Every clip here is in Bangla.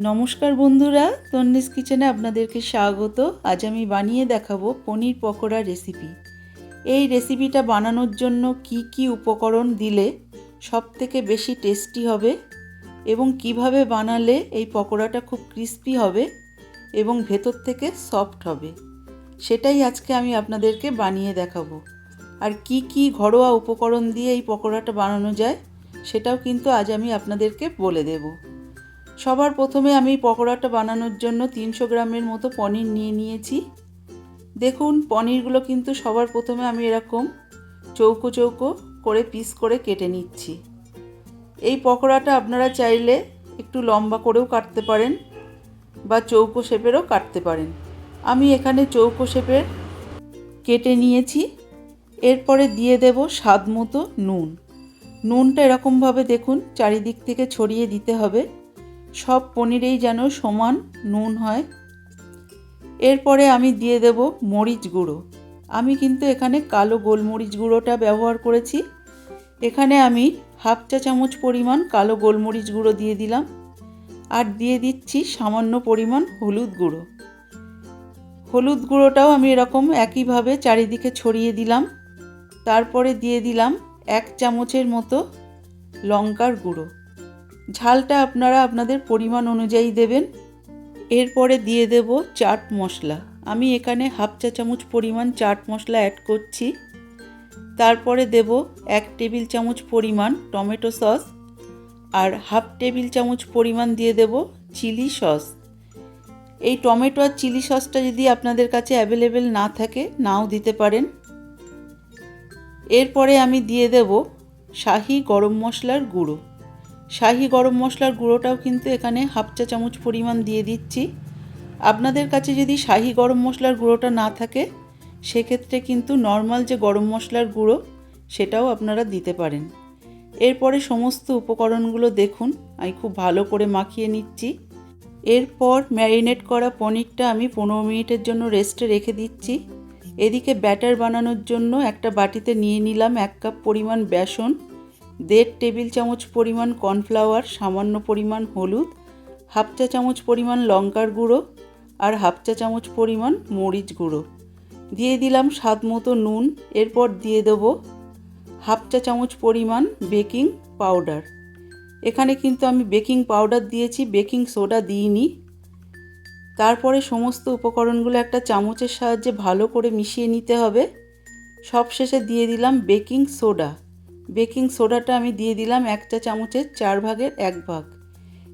নমস্কার বন্ধুরা, তন্নিস কিচেনে আপনাদেরকে স্বাগত। আজ আমি বানিয়ে দেখাবো পনির পকোড়া রেসিপি। এই রেসিপিটা বানানোর জন্য কি কি উপকরণ দিলে সব থেকে বেশি টেস্টি হবে এবং কীভাবে বানালে এই পকোড়াটা খুব ক্রিস্পি হবে এবং ভেতর থেকে সফট হবে, সেটাই আজকে আমি আপনাদেরকে বানিয়ে দেখাবো। আর কি কি ঘরোয়া উপকরণ দিয়ে এই পকোড়াটা বানানো যায়, সেটাও কিন্তু আজ আমি আপনাদেরকে বলে দেবো। সবার প্রথমে আমি পকোড়াটা বানানোর জন্য তিনশো গ্রামের মতো পনির নিয়ে নিয়েছি। দেখুন, পনিরগুলো কিন্তু সবার প্রথমে আমি এরকম চৌকো চৌকো করে পিস করে কেটে নিচ্ছি। এই পকোড়াটা আপনারা চাইলে একটু লম্বা করেও কাটতে পারেন বা চৌকো শেপেরও কাটতে পারেন। আমি এখানে চৌকো শেপের কেটে নিয়েছি। এরপরে দিয়ে দেব স্বাদ মতো নুন। নুনটা এরকমভাবে দেখুন, চারিদিক থেকে ছড়িয়ে দিতে হবে। সব পনিরেই যেন সমান নুন হয়। এরপরে আমি দিয়ে দেব মরিচ গুঁড়ো। আমি কিন্তু এখানে কালো গোলমরিচ গুঁড়োটা ব্যবহার করেছি। এখানে আমি হাফ চা চামচ পরিমাণ কালো গোলমরিচ গুঁড়ো দিয়ে দিলাম। আর দিয়ে দিচ্ছি সামান্য পরিমাণ হলুদ গুঁড়ো। হলুদ গুঁড়োটাও আমি এরকম একইভাবে চারিদিকে ছড়িয়ে দিলাম। তারপরে দিয়ে দিলাম এক চামচের মতো লঙ্কার গুঁড়ো। ঝালটা আপনারা আপনাদের পরিমাণ অনুযায়ী দেবেন। এরপরে দিয়ে দেব চাট মশলা। আমি এখানে হাফ চা চামচ পরিমাণ চাট মশলা অ্যাড করছি। তারপরে দেব এক টেবিল চামচ পরিমাণ টমেটো সস আর হাফ টেবিল চামচ পরিমাণ দিয়ে দেব চিলি সস। এই টমেটো আর চিলি সসটা যদি আপনাদের কাছে অ্যাভেলেবেল না থাকে, নাও দিতে পারেন। এরপরে আমি দিয়ে দেব শাহি গরম মশলার গুঁড়ো। শাহি গরম মশলার গুঁড়োটাও কিন্তু এখানে হাফ চা চামচ পরিমাণ দিয়ে দিচ্ছি। আপনাদের কাছে যদি শাহি গরম মশলার গুঁড়োটা না থাকে, সেক্ষেত্রে কিন্তু নর্মাল যে গরম মশলার গুঁড়ো, সেটাও আপনারা দিতে পারেন। এরপরে সমস্ত উপকরণগুলো দেখুন, আমি খুব ভালো করে মাখিয়ে নিচ্ছি। এরপর ম্যারিনেট করা পনিরটা আমি পনেরো মিনিটের জন্য রেস্টে রেখে দিচ্ছি। এদিকে ব্যাটার বানানোর জন্য একটা বাটিতে নিয়ে নিলাম এক কাপ পরিমাণ বেসন। দেড় টেবিল চামচ পরিমাণ কর্নফ্লাওয়ার, সামান্য পরিমাণ হলুদ, হাফ চা চামচ পরিমাণ লঙ্কার গুঁড়ো আর হাফ চা চামচ পরিমাণ মরিচ গুঁড়ো। দিয়ে দিলাম স্বাদ মতো নুন, এরপর দিয়ে দেবো হাফ চা চামচ পরিমাণ বেকিং পাউডার। এখানে কিন্তু আমি বেকিং পাউডার দিয়েছি, বেকিং সোডা দিইনি। তারপরে সমস্ত উপকরণগুলো একটা চামচের সাহায্যে ভালো করে মিশিয়ে নিতে হবে। সবশেষে দিয়ে দিলাম বেকিং সোডা। বেকিং সোডাটা আমি দিয়ে দিলাম এক চা চামচের চার ভাগের এক ভাগ।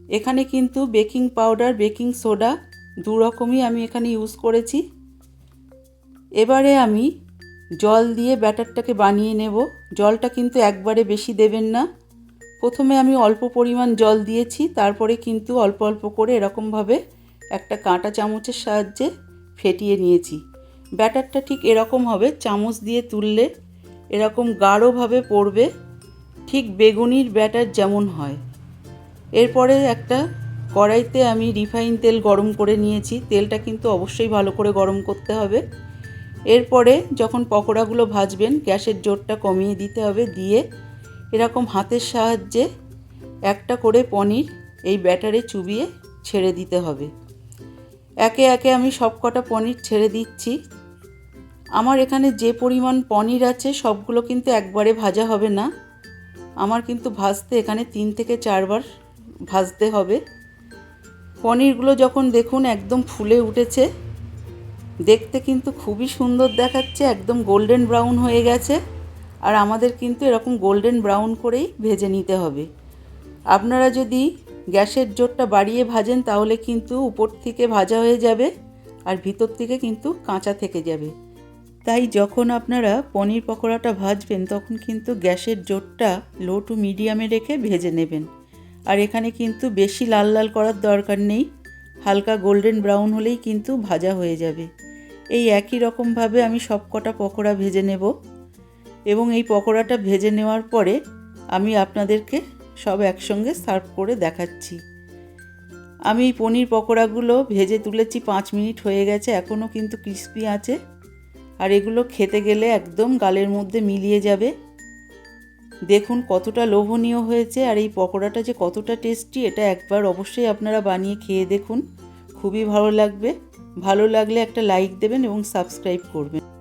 এখানে কিন্তু বেকিং পাউডার, বেকিং সোডা দু রকমই আমি এখানে ইউজ করেছি। এবারে আমি জল দিয়ে ব্যাটারটাকে বানিয়ে নেব। জলটা কিন্তু একবারে বেশি দেবেন না। প্রথমে আমি অল্প পরিমাণ জল দিয়েছি, তারপরে কিন্তু অল্প অল্প করে এরকমভাবে একটা কাঁটা চামচের সাহায্যে ফেটিয়ে নিয়েছি। ব্যাটারটা ঠিক এরকম হবে, চামচ দিয়ে তুললে এরকম গাঢ়ভাবে পড়বে, ঠিক বেগুনির ব্যাটার যেমন হয়। এরপরে একটা কড়াইতে আমি রিফাইন তেল গরম করে নিয়েছি। তেলটা কিন্তু অবশ্যই ভালো করে গরম করতে হবে। এরপরে যখন পকোড়াগুলো ভাজবেন, গ্যাসের জোরটা কমিয়ে দিতে হবে। দিয়ে এরকম হাতের সাহায্যে একটা করে পনির এই ব্যাটারে চুবিয়ে ছেড়ে দিতে হবে। একে একে আমি সব কটা পনির ছেড়ে দিচ্ছি। আমার এখানে যে পরিমাণ পনির আছে, সবগুলো কিন্তু একবারে ভাজা হবে না। আমার কিন্তু ভাজতে এখানে তিন থেকে চারবার ভাজতে হবে। পনিরগুলো যখন দেখুন একদম ফুলে উঠেছে, দেখতে কিন্তু খুবই সুন্দর দেখাচ্ছে, একদম গোল্ডেন ব্রাউন হয়ে গেছে। আর আমাদের কিন্তু এরকম গোল্ডেন ব্রাউন করেই ভেজে নিতে হবে। আপনারা যদি গ্যাসের জোরটা বাড়িয়ে ভাজেন, তাহলে কিন্তু উপর থেকে ভাজা হয়ে যাবে আর ভিতর থেকে কিন্তু কাঁচা থেকে যাবে। তাই যখন আপনারা পনির পকোড়াটা ভাজবেন, তখন কিন্তু গ্যাসের জোরটা লো টু মিডিয়ামে রেখে ভেজে নেবেন। আর এখানে কিন্তু বেশি লাল লাল করার দরকার নেই, হালকা গোল্ডেন ব্রাউন হলেই কিন্তু ভাজা হয়ে যাবে। এই একই রকমভাবে আমি সব কটা পকোড়া ভেজে নেব এবং এই পকোড়াটা ভেজে নেওয়ার পরে আমি আপনাদেরকে সব একসঙ্গে সার্ভ করে দেখাচ্ছি। আমি পনির পকোড়াগুলো ভেজে তুলেছি, পাঁচ মিনিট হয়ে গেছে, এখনও কিন্তু ক্রিস্পি আছে। আর এগুলো খেতে গেলে একদম গালের মধ্যে মিলিয়ে যাবে। দেখুন কতটা লোভনীয় হয়েছে আর এই পকোড়াটা যে কতটা টেস্টি, এটা একবার অবশ্যই আপনারা বানিয়ে খেয়ে দেখুন। খুবই ভালো লাগবে। ভালো লাগলে একটা লাইক দেবেন এবং সাবস্ক্রাইব করবেন।